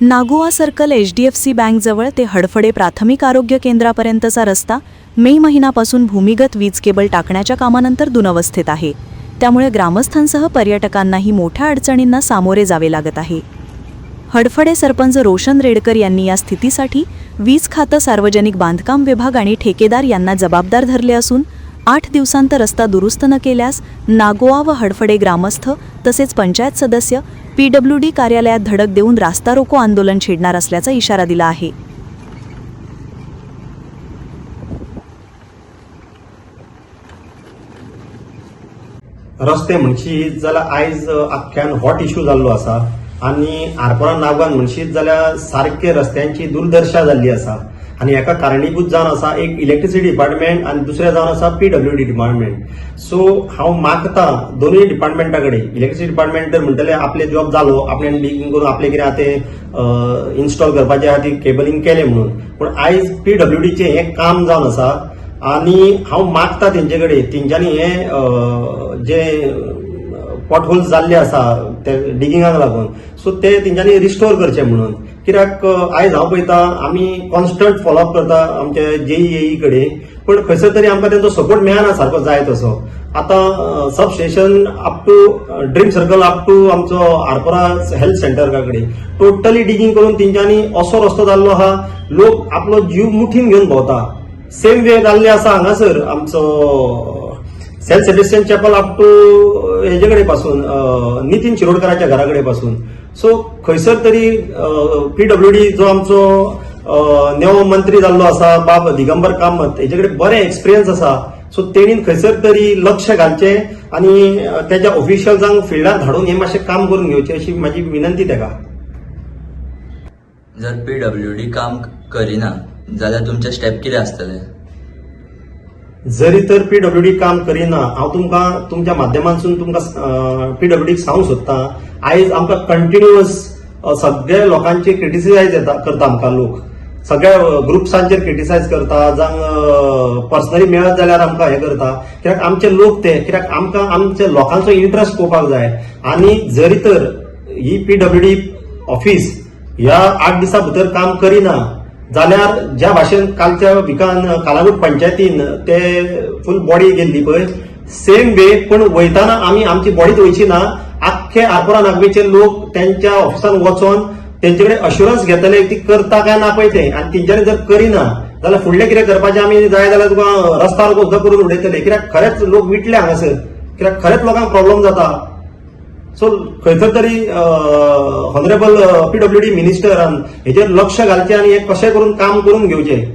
Nagoa circle H D F C बँकजवळ ते हडफडे प्राथमिक आरोग्य केंद्रापर्यंतचा रस्ता मे महिन्यापासून भूमिगत वीज केबल टाकण्याच्या कामानंतर दुनवस्थेत आहे. त्यामुळे ग्रामस्थांसह पर्यटकांनाही मोठ्या अडचणींना सामोरे जावे लागत आहे. हडफडे सरपंच रोशन रेडकर यांनी या स्थितीसाठी वीज खातं सार्वजनिक बांधकाम विभाग आणि ठेकेदार यांना जबाबदार धरले असून आठ दिवसांत रस्ता दुरुस्त न केल्यास नागोआ व हडफडे ग्रामस्थ तसेच पंचायत सदस्य पी डब्ल्यू डी कार्यालयात धडक देऊन रास्ता रोको आंदोलन छेडणार असल्याचा इशारा दिला आहे. रस्ते म्हणशीत जाल्यार आयज आख्यान हॉट इश्यू जाल्लो आसा आनी आरपोरा नागवान म्हणशीत जाल्यार सारके रस्त्यांची दुर्दर्शा जाल्ली आसा आनी हेका कारणीभूत जावन आसा एक इलेक्ट्रिसिटी डिपार्टमेंट आनी दुसरे जावन आसा पीडब्ल्यू डी डिपार्टमेंट सो हांव मागता दोनूय डिपार्टमेंटा कडेन इलेक्ट्रिसिटी डिपार्टमेंट तर म्हणटले आपले जॉब जालो आपल्यान लिगींग करून आपले कितें आहा तें इन्स्टॉल करपाचे आहा ती केबलिंग केलें म्हणून. पूण आयज पीडब्ल्यू डीचें हें काम जावन आसा आनी हांव मागता तेंचे कडेन तेंच्यांनी हें जे पॉट होल्स जाल्ले आसा ते डिगिंगाक लागून. सो ते तेंच्यांनी रिस्टोर करचे म्हणून. कित्याक आयज हांव पळयता आमी कॉन्स्टंट फॉलोअप करता आमचे जेई एई कडेन पण खंयसर तरी आमकां तेंचो सपोर्ट मेळना सारको जाय तसो. आतां sub station up to dream circle up to आमचो आरपोरा हेल्थ सेंटर कडेन टोटली डिगींग करून तेंच्यांनी असो रस्तो जाल्लो आहा लोक आपलो जीव मुठीन घेवन भोंवता. सेम वे जाल्ले आसा हांगासर आमचो self Sebastian chapel up to हेजे कडेन पासून नितीन शिरोडकराच्या घरा कडेन पासून. सो खंयसर तरी पीडब्ल्यू डी जो आमचो अं, नेवो मंत्री जाल्लो आसा बाब दिगंबर कामत हेजे कडेन बरें एक्सपिरियन्स आसा सो तेणीन खंयसर तरी लक्ष घालचें आनी त्याच्या तेज्या ऑफिशियल्सांक फिल्डार धाडून हें मातशें काम करून घेवचें अशी म्हाजी विनंती ताका जर पी डब्ल्यू डी काम करिना जाल्यार तुमचे स्टेप कितें आसतले? जरी तर पीडब्ल्यूडी काम करिना हांव तुमकां तुमच्या माध्यमांतसून तुमकां पीडब्ल्यूडीक सांगूंक सोदतां आयज आमकां कंटिन्युअस सगळ्या लोकांचे क्रिटिसायज करता आमकां लोक. सगळ्या ग्रुप्सांचेर क्रिटिसायज करता जावं पर्सनली मेळत जाल्यार आमकां हें करता. कित्याक आमचे लोक ते कित्याक आमकां आमच्या लोकांचो इंट्रस्ट पळोवपाक जाय. आनी जरी तर ही पीडब्ल्यूडी ऑफिस ह्या आठ दिसां भितर काम करिना जाल्यार ज्या भाशेन कालच्या विकान कालावूट पंचायतीन ते फूल बॉडी गेल्ली पळय. सेम वे पण वयताना आमी आमची बॉडीच वयची ना आख्खे आरपोरा नागवेचे लोक त्यांच्या ऑफिसान वचोन तेंचे कडेन अश्युरन्स घेतले ती करता काय ना पळय ते आनी तेंच्यांनी जर करिना जाल्यार फुडलें कितें करपाचें आमी जाय जाल्यार तुका रस्त्यार सुद्दां करून उडयतले कित्याक खरेंच लोक विटले हांगासर? कित्याक खरेंच लोकांक प्रॉब्लेम जाता? सो खंयसर तरी हॉनरेबल पीडब्ल्यूडी मिनिस्टरान हेचेर लक्ष घालचें आनी हें कशें करून काम करून घेवचें